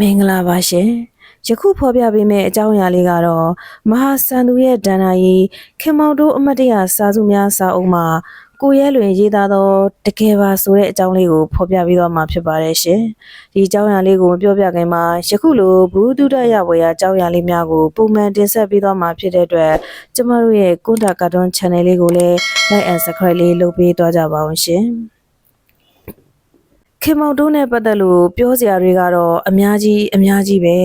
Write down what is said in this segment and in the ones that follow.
မင်္ဂလာပါရှင်ယခုဖော်ပြပေးမယ့်အကြောင်းအရာလေးကတော့မဟာစန္ဒူရဲ့ဒန္နာကြီးခင်မောင်တို့အမတ်တရစာစုများစာအုပ်မှာကိုရဲလွင်ရေးသားသောတကယ်ပါဆိုတဲ့အကြောင်းလေးကိုဖော်ပြပေးသွားမှာဖြစ်ပါတယ်ရှင်ဒီအကြောင်းအရာလေးကိုပြောပြခင်မှာယခုလိုဘူးတုဒရဝေယအကြောင်းအရာလေးများကိုပုံမှန်တင်ဆက်ပေးသွားမှာဖြစ်တဲ့အတွက်ကျမတို့ရဲ့ကွန်တာကာတွန်း channel လေးကိုလည်း like and subscribe လေးလုပ်ပေးသွားကြပါအောင်ရှင် ခင်မောင်တိုးနဲ့ပတ်သက်လို့ပြောစရာတွေကတော့အများကြီးအများကြီးပဲ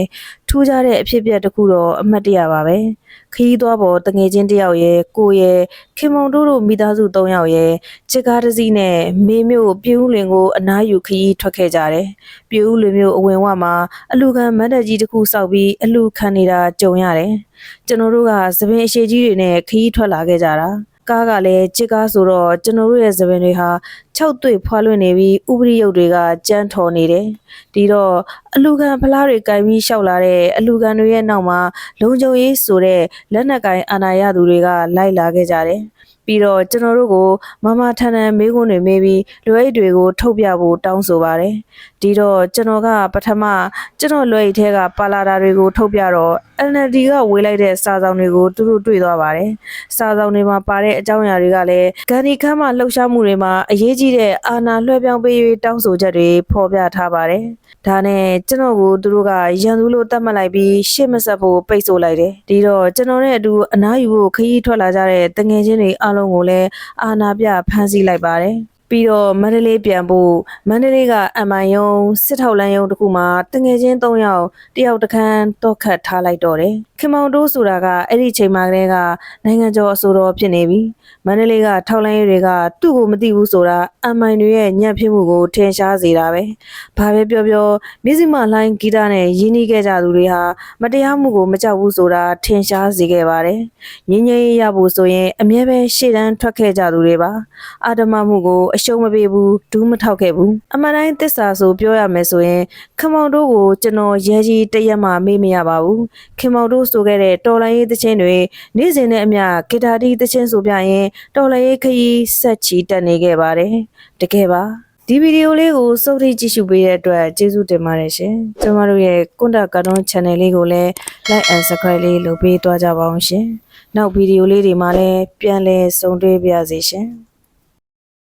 ထူးခြားတဲ့အဖြစ်အပျက်တစ်ခုတော့အမှတ်တရပါပဲခရီးသွားပေါ်တငယ်ချင်းတစ်ယောက်ရဲ့ကိုရဲ့ခင်မောင်တိုးတို့မိသားစု၃ယောက်ရဲ့ချစ်ကားတစ်စီးနဲ့မေမျိုးပြူးလင်ကိုအနားယူခရီးထွက်ခဲ့ကြတယ်ပြူးလင်မျိုးအဝင်ဝမှာအလူခံမတ်တက်ကြီးတစ်ခုစောက်ပြီးအလူခံနေတာကြုံရတယ်ကျွန်တော်တို့ကသပင်အရှိကြီးတွေနဲ့ခရီးထွက်လာခဲ့ကြတာကားကလည်းချစ်ကားဆိုတော့ကျွန်တော်တို့ရဲ့သပင်တွေဟာ ၆တွေ့ဖွာလွင့်နေပြီးဥပရိယုတ်တွေကကြမ်းထော်နေတယ်။ဒီတော့အလူခံဖလားတွေကင်ပြီးရှောက်လာတဲ့အလူခံတွေရဲ့နောက်မှာလုံခြုံရေးဆိုတဲ့လက်နက်ကင်အာဏာရသူတွေကလိုက်လာခဲ့ကြတယ်။ပြီးတော့ကျွန်တော်တို့ကိုမမထန်ထန်မေးခွန်းတွေမေးပြီးလွယ်အိတ်တွေကိုထုတ်ပြဖို့တောင်းဆိုပါတယ်။ဒီတော့ကျွန်တော်ကပထမကျွန်တော်လွယ်အိတ်ထဲကပါလာတာတွေကိုထုတ်ပြတော့ NLD ကဝေလိုက်တဲ့စာဆောင်တွေကိုသူတို့တွေ့သွားပါတယ်။စာဆောင်တွေမှာပါတဲ့အကြောင်းအရာတွေကလည်းဂန္ဒီခမ်းမှာလှုပ်ရှားမှုတွေမှာအရေးကြီးတဲ့အာဏာလွှဲပြောင်းပေးရေးတောင်းဆိုချက်တွေဖော်ပြထားပါတယ်။ဒါနဲ့ကျွန်တော်ကိုသူတို့ကရန်သူလို့သတ်မှတ်လိုက်ပြီးရှေ့မဆက်ဖို့ပိတ်ဆို့လိုက်တယ်။ဒီတော့ကျွန်တော်နဲ့အတူအနားယူဖို့ခရီးထွက်လာကြတဲ့တငယ်ချင်းတွေအားလုံးကိုလည်းအာဏာပြဖမ်းဆီးလိုက်ပါတယ်။ပြီးတော့မန္တလေးပြန်ဖို့မန္တလေးကအမိုင်ယုံစစ်ထောက်လန်းယုံတစ်ခုမှာတငယ်ချင်း၃ယောက်တယောက်တစ်ခန်းတော့ခတ်ထားလိုက်တော့တယ်ခင်မောင်တိုးဆိုတာကအဲ့ဒီချိန်မှာကလေးကနိုင်ငံကျော်အစိုးရဖြစ်နေပြီမန္တလေးကထောက်လန်းရေးတွေကသူ့ကိုမသိဘူးဆိုတာအမိုင်တွေရဲ့ညံ့ဖြစ်မှုကိုထင်ရှားစေတာပဲဘာပဲပြောပြောမြစည်းမလိုင်းဂီတနဲ့ရင်းနှီးခဲ့ကြသူတွေဟာမတရားမှုကိုမကြောက်ဘူးဆိုတာထင်ရှားစေခဲ့ပါတယ်ငင်းငယ်ရဖို့ဆိုရင်အမြဲပဲရှေ့တန်းထွက်ခဲ့ကြသူတွေပါအာဓမမှုကိုအရှုံးမပေးဘူးဒူးမထောက်ခဲ့ဘူးအမှန်တိုင်းသစ္စာဆိုပြောရမယ်ဆိုရင်ခမောင်တို့ကိုကျွန်တော်ရဲကြီးတရက်မှမေ့မရပါဘူးခင်မောင်တို့ဆိုခဲ့တဲ့တော်လိုင်းရေးသချင်းတွေနေ့စဉ်နဲ့အမျှဂီတာတီးသချင်းဆိုပြရင်တော်လိုင်းရေးခရီးဆက်ချီတက်နေခဲ့ပါတယ်တကယ်ပါဒီဗီဒီယိုလေးကိုစုပ်ထိပ်ကြည့်ရှုပေးတဲ့အတွက်ကျေးဇူးတင်ပါတယ်ရှင်။ကျမတို့ရဲ့ကွန်တာကာတွန်း channel လေးကိုလည်း like and subscribe လေးလုပ်ပေးသွားကြပါအောင်ရှင်။နောက်ဗီဒီယိုလေးတွေမှာလည်းပြန်လည်ဆုံတွေ့ပါရစေရှင်။